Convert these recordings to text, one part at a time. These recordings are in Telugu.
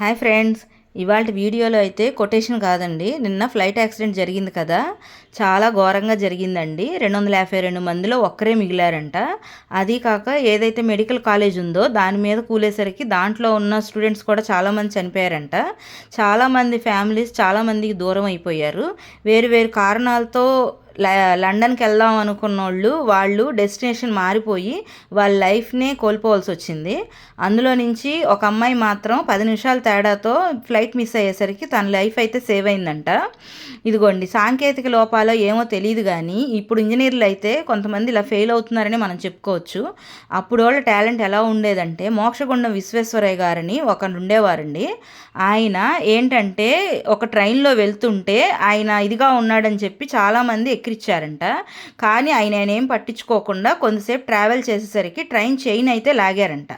హాయ్ ఫ్రెండ్స్ ఇవాళ వీడియోలో అయితే కొటేషన్ కాదండి. నిన్న ఫ్లైట్ యాక్సిడెంట్ జరిగింది కదా చాలా ఘోరంగా జరిగిందండి. రెండు వందల యాభై రెండు మందిలో ఒక్కరే మిగిలారంట. అది కాక ఏదైతే మెడికల్ కాలేజ్ ఉందో దాని మీద కూలేసరికి దాంట్లో ఉన్న స్టూడెంట్స్ కూడా చాలామంది చనిపోయారంట. చాలామంది ఫ్యామిలీస్ చాలామందికి దూరం అయిపోయారు. వేరు వేరు కారణాలతో లండన్కి వెళ్దాం అనుకున్న వాళ్ళు వాళ్ళు డెస్టినేషన్ మారిపోయి వాళ్ళ లైఫ్నే కోల్పోవాల్సి వచ్చింది అందులో నుంచి ఒక అమ్మాయి మాత్రం పది నిమిషాల తేడాతో ఫ్లైట్ మిస్ అయ్యేసరికి తన లైఫ్ అయితే సేవ్ అయిందంట ఇదిగోండి సాంకేతిక లోపాలో ఏమో తెలియదు కానీ ఇప్పుడు ఇంజనీర్లు అయితే కొంతమంది ఇలా ఫెయిల్ అవుతున్నారని మనం చెప్పుకోవచ్చు. అప్పుడు వాళ్ళ టాలెంట్ ఎలా ఉండేదంటే మోక్షగుండం విశ్వేశ్వరయ్య గారని ఒకరు ఉండేవారండి ఆయన ఏంటంటే ఒక ట్రైన్లో వెళ్తుంటే ఆయన ఇదిగా ఉన్నాడని చెప్పి చాలామంది ఎక్కిరిచ్చారంట కానీ ఆయన ఆయన ఏం పట్టించుకోకుండా కొంతసేపు ట్రావెల్ చేసేసరికి ట్రైన్ చైన్ అయితే లాగారంట.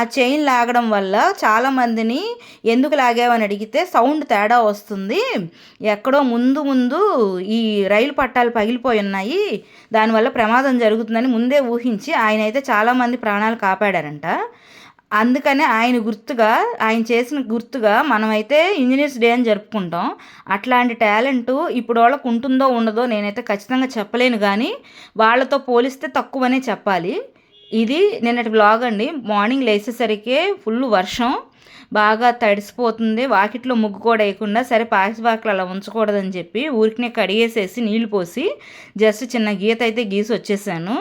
ఆ చైన్ లాగడం వల్ల చాలామందిని ఎందుకు లాగావని అడిగితే సౌండ్ తేడా వస్తుంది. ఎక్కడో ముందు ముందు ఈ రైలు పట్టాలు పగిలిపోయి ఉన్నాయి. దానివల్ల ప్రమాదం జరుగుతుందని ముందే ఊహించి ఆయన అయితే చాలామంది ప్రాణాలు కాపాడారంట. అందుకనే ఆయన గుర్తుగా ఆయన చేసిన గుర్తుగా మనమైతే ఇంజనీర్స్ డే అని జరుపుకుంటాం. అట్లాంటి టాలెంట్ ఇప్పుడు వాళ్ళకు ఉంటుందో ఉండదో నేనైతే ఖచ్చితంగా చెప్పలేను కానీ వాళ్ళతో పోలిస్తే తక్కువనే చెప్పాలి. ఇది నిన్నటి బ్లాగ్ అండి. మార్నింగ్ లేచేసరికి ఫుల్ వర్షం. బాగా తడిసిపోతుంది. వాకిట్లో ముగ్గు కూడా వేయకుండా సరే పాకిబాకులు అలా ఉంచకూడదని చెప్పి ఊరికినే కడిగేసేసి నీళ్ళు పోసి జస్ట్ చిన్న గీత అయితే గీసి వచ్చేసాను.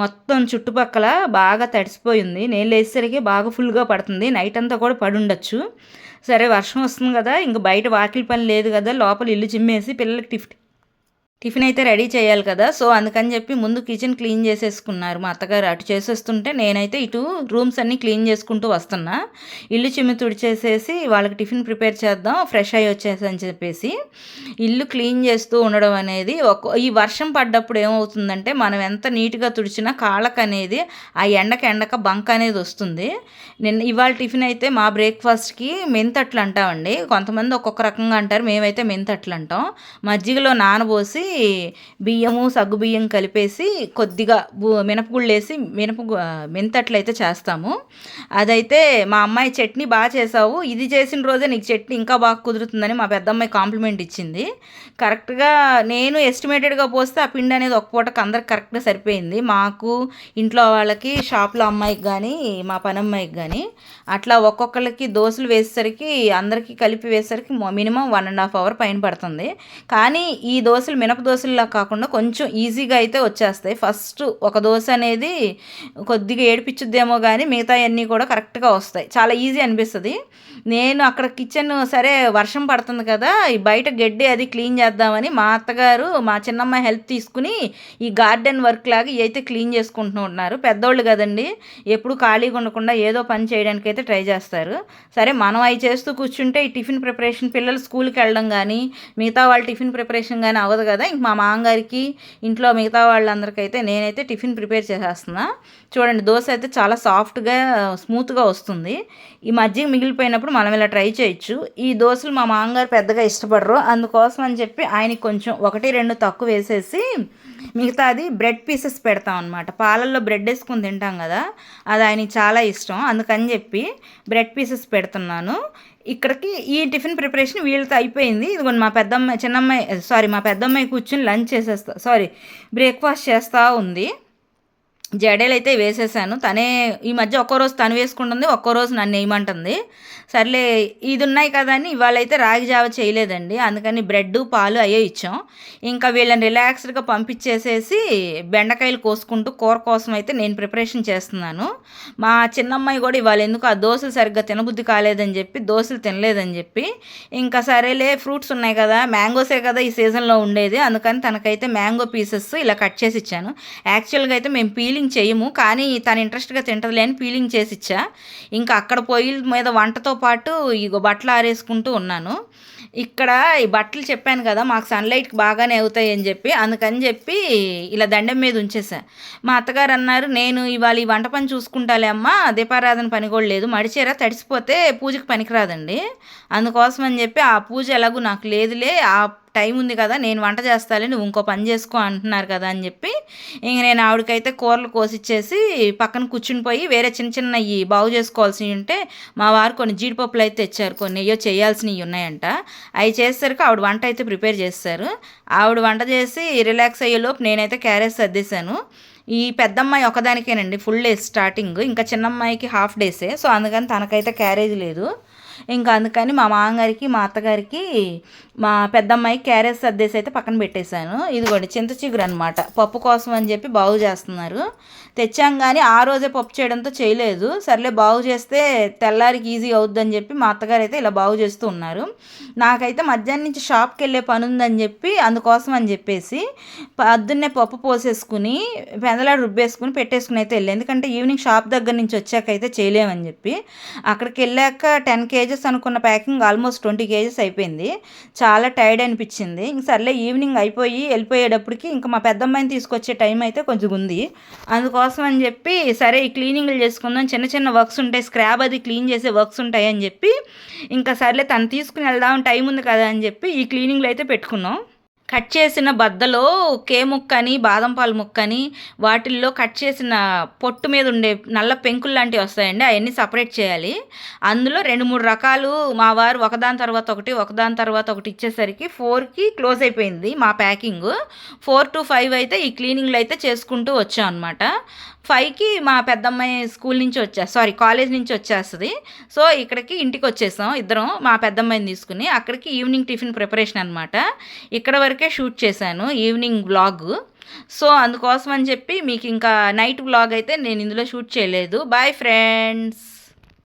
మొత్తం చుట్టుపక్కల బాగా తడిసిపోయింది. నేను లేచేసరికి బాగా ఫుల్గా పడుతుంది. నైట్ అంతా కూడా పడి ఉండొచ్చు. సరే వర్షం వస్తుంది కదా ఇంక బయట వాకిలి పని లేదు కదా లోపల ఇల్లు చిమ్మేసి పిల్లలకి టిఫిన్ టిఫిన్ అయితే రెడీ చేయాలి కదా. సో అందుకని చెప్పి ముందు కిచెన్ క్లీన్ చేసేసుకున్నారు. మా అత్తగారు అటు చేసేస్తుంటే నేనైతే ఇటు రూమ్స్ అన్నీ క్లీన్ చేసుకుంటూ వస్తున్నా. ఇల్లు చిమ్మి తుడిచేసేసి వాళ్ళకి టిఫిన్ ప్రిపేర్ చేద్దాం ఫ్రెష్ అయ్యి వచ్చేసి అని చెప్పేసి ఇల్లు క్లీన్ చేస్తూ ఉండడం అనేది ఒక ఈ వర్షం పడ్డప్పుడు ఏమవుతుందంటే మనం ఎంత నీట్గా తుడిచినా కాళ్ళకు అనేది ఆ ఎండక ఎండక బంక్ అనేది వస్తుంది. నిన్న ఇవాళ టిఫిన్ అయితే మా బ్రేక్ఫాస్ట్కి మెంతట్లు అంటామండి కొంతమంది ఒక్కొక్క రకంగా అంటారు మేమైతే మెంతట్లు అంటాం మజ్జిగలో నానబోసి బియ్యము సగ్గు బియ్యం కలిపేసి కొద్దిగా మినపగుళ్ళు వేసి మినప మెంతట్లయితే చేస్తాము. అదైతే మా అమ్మాయి చట్నీ బాగా చేసావు. ఇది చేసిన రోజే నీకు చట్నీ ఇంకా బాగా కుదురుతుందని మా పెద్దమ్మాయి కాంప్లిమెంట్ ఇచ్చింది. కరెక్ట్గా నేను ఎస్టిమేటెడ్గా పోస్తే ఆ పిండి అనేది ఒక పూటకు అందరికి కరెక్ట్గా సరిపోయింది. మాకు ఇంట్లో వాళ్ళకి షాప్లో అమ్మాయికి కానీ మా పని అమ్మాయికి కానీ అట్లా ఒక్కొక్కరికి దోశలు వేసేసరికి అందరికీ కలిపి వేసేసరికి minimum one and half hour పైన పడుతుంది. కానీ ఈ దోశలు మినప మినప దోశల్లా కాకుండా కొంచెం ఈజీగా అయితే వచ్చేస్తాయి. ఫస్ట్ ఒక దోశ అనేది కొద్దిగా ఏడిపించుద్దేమో కానీ మిగతా అన్నీ కూడా కరెక్ట్గా వస్తాయి. చాలా ఈజీ అనిపిస్తుంది. నేను అక్కడ కిచెన్ సరే వర్షం పడుతుంది కదా ఈ బయట గడ్డి అది క్లీన్ చేద్దామని మా అత్తగారు మా చిన్నమ్మ హెల్ప్ తీసుకుని ఈ గార్డెన్ వర్క్ లాగా అయితే క్లీన్ చేసుకుంటూ ఉంటున్నారు. పెద్దోళ్ళు కదండి ఎప్పుడు ఖాళీగా ఉండకుండా ఏదో పని చేయడానికి అయితే ట్రై చేస్తారు. సరే మనం అవి చేస్తూ కూర్చుంటే ఈ టిఫిన్ ప్రిపరేషన్ పిల్లలు స్కూల్కి వెళ్ళడం కానీ మిగతా వాళ్ళ టిఫిన్ ప్రిపరేషన్ కానీ అవ్వదు కదా. ఇంక మా మామగారికి ఇంట్లో మిగతా వాళ్ళందరికైతే నేనైతే టిఫిన్ ప్రిపేర్ చేసేస్తున్నా. చూడండి దోశ అయితే చాలా సాఫ్ట్గా స్మూత్గా వస్తుంది. ఈ మజ్జిగ మిగిలిపోయినప్పుడు మనం ఇలా ట్రై చేయొచ్చు. ఈ దోశలు మా మామగారు పెద్దగా ఇష్టపడరు. అందుకోసం అని చెప్పి ఆయనకి కొంచెం ఒకటి రెండు తక్కువ వేసేసి మిగతాది బ్రెడ్ పీసెస్ పెడతాం అనమాట పాలల్లో బ్రెడ్ వేసుకుని తింటాం కదా అది ఆయనకి చాలా ఇష్టం. అందుకని చెప్పి బ్రెడ్ పీసెస్ పెడుతున్నాను. ఇక్కడికి ఈ టిఫిన్ ప్రిపరేషన్ వీళ్ళతో అయిపోయింది. ఇదిగోండి మా పెద్దమ్మాయి చిన్నమ్మాయి సారీ మా పెద్దమ్మాయి కూర్చుని లంచ్ చేసేస్తా సారీ బ్రేక్ఫాస్ట్ చేస్తూ ఉంది. జడేలు అయితే వేసేసాను. తనే ఈ మధ్య ఒక్కో రోజు తను వేసుకుంటుంది ఒక్కో రోజు నన్ను వేయమంటుంది. సర్లే ఇది ఉన్నాయి కదా అని ఇవాళైతే రాగి జావ చేయలేదండి. అందుకని బ్రెడ్ పాలు అయ్యే ఇచ్చాం. ఇంకా వీళ్ళని రిలాక్స్డ్గా పంపించేసేసి బెండకాయలు కోసుకుంటూ కూర కోసం అయితే నేను ప్రిపరేషన్ చేస్తున్నాను. మా చిన్నమ్మాయి కూడా ఇవాళ ఎందుకు ఆ దోశలు సరిగ్గా తినబుద్ధి కాలేదని చెప్పి దోశలు తినలేదని చెప్పి ఇంకా సరేలే ఫ్రూట్స్ ఉన్నాయి కదా మ్యాంగోసే కదా ఈ సీజన్లో ఉండేది. అందుకని తనకైతే మ్యాంగో పీసెస్ ఇలా కట్ చేసి ఇచ్చాను. యాక్చువల్గా అయితే మేము పీలి పీలింగ్ చేయము కానీ తను ఇంట్రెస్ట్గా తింటదిలే అని పీలింగ్ చేసి ఇచ్చా ఇంకా అక్కడ పొయ్యిల మీద వంటతో పాటు ఇగో బట్టలు ఆరేసుకుంటూ ఉన్నాను. ఇక్కడ ఈ బట్టలు చెప్పాను కదా మాకు సన్లైట్కి బాగానే అవుతాయి అని చెప్పి అందుకని చెప్పి ఇలా దండం మీద ఉంచేసా. మా అత్తగారు అన్నారు నేను ఇవాళ ఈ వంట పని చూసుకుంటాలే అమ్మ దీపారాధన పని కూడా లేదు మడిచేరా తడిసిపోతే పూజకి పనికిరాదండి. అందుకోసం అని చెప్పి ఆ పూజ ఎలాగూ నాకు లేదులే ఆ టైం ఉంది కదా నేను వంట చేస్తాలే నువ్వు ఇంకో పని చేసుకో అంటున్నారు కదా అని చెప్పి ఇంక నేను ఆవిడకైతే కూరలు కోసిచ్చేసి పక్కన కూర్చుని పోయి వేరే చిన్న చిన్న ఈ బాగు చేసుకోవాల్సినవి ఉంటే మా వారు కొన్ని జీడిపప్పులు అయితే తెచ్చారు కొన్ని అయ్యో చేయాల్సినవి ఉన్నాయంట. అవి చేసేసరికి ఆవిడ వంట అయితే ప్రిపేర్ చేస్తారు. ఆవిడ వంట చేసి రిలాక్స్ అయ్యేలోపు నేనైతే క్యారెట్ సర్దేశాను. ఈ పెద్దమ్మాయి ఒకదానికేనండి ఫుల్ డేస్ స్టార్టింగ్. ఇంకా చిన్నమ్మాయికి హాఫ్ డేసే సో అందుకని తనకైతే క్యారేజ్ లేదు. ఇంకా అందుకని మా మామగారికి మా అత్తగారికి మా పెద్దమ్మాయి క్యారెట్ సర్దేసి అయితే పక్కన పెట్టేశాను. ఇదిగోండి చింత చిగురు అనమాట పప్పు కోసం అని చెప్పి బాగు చేస్తున్నారు. తెచ్చాం కానీ ఆ రోజే పప్పు చేయడంతో చేయలేదు. సర్లే బాగు చేస్తే తెల్లారికి ఈజీ అవుద్దని చెప్పి మా అత్తగారు అయితే ఇలా బాగు చేస్తూ ఉన్నారు. నాకైతే మధ్యాహ్నం నుంచి షాప్కి వెళ్ళే పని ఉందని చెప్పి అందుకోసం అని చెప్పేసి పొద్దున్నే పప్పు పోసేసుకుని పెందలాడు రుబ్బేసుకుని పెట్టేసుకుని అయితే వెళ్ళి ఎందుకంటే ఈవినింగ్ షాప్ దగ్గర నుంచి వచ్చాక అయితే చేయలేమని చెప్పి. అక్కడికి వెళ్ళాక టెన్ కేజీ కేజెస్ అనుకున్న ప్యాకింగ్ ఆల్మోస్ట్ ట్వంటీ కేజెస్ అయిపోయింది. చాలా టైర్డ్ అనిపించింది. ఇంక సర్లే ఈవినింగ్ అయిపోయి వెళ్ళిపోయేటప్పటికి ఇంకా మా పెద్దమ్మాయిని తీసుకొచ్చే టైం అయితే కొంచెం ఉంది. అందుకోసం అని చెప్పి సరే ఈ క్లీనింగ్లు చేసుకుందాం చిన్న చిన్న వర్క్స్ ఉంటాయి స్క్రాబ్ అది క్లీన్ చేసే వర్క్స్ ఉంటాయి అని చెప్పి ఇంకా సర్లే తను తీసుకుని వెళ్దాం టైం ఉంది కదా అని చెప్పి ఈ క్లీనింగ్లు అయితే పెట్టుకున్నాం. కట్ చేసిన బద్దలో కే ముక్కని బాదం పాలు ముక్కని వాటిల్లో కట్ చేసిన పొట్టు మీద ఉండే నల్ల పెంకులు లాంటివి వస్తాయండి. అవన్నీ సపరేట్ చేయాలి. అందులో రెండు మూడు రకాలు మా వారు ఒకదాని తర్వాత ఒకటి ఒకదాని తర్వాత ఒకటి ఇచ్చేసరికి ఫోర్కి క్లోజ్ అయిపోయింది మా ప్యాకింగ్. ఫోర్ టు ఫైవ్ అయితే ఈ క్లీనింగ్లు అయితే చేసుకుంటూ వచ్చాం అనమాట ఫైవ్కి మా పెద్దమ్మాయి స్కూల్ నుంచి వచ్చా సారీ కాలేజ్ నుంచి వచ్చేస్తుంది. సో ఇక్కడికి ఇంటికి వచ్చేసాం ఇద్దరం మా పెద్దమ్మాయిని తీసుకుని. అక్కడికి ఈవినింగ్ టిఫిన్ ప్రిపరేషన్ అనమాట ఇక్కడ వరకే షూట్ చేశాను ఈవినింగ్ బ్లాగ్. సో అందుకోసం అని చెప్పి మీకు ఇంకా నైట్ బ్లాగ్ అయితే నేను ఇందులో షూట్ చేయలేదు. Bye friends!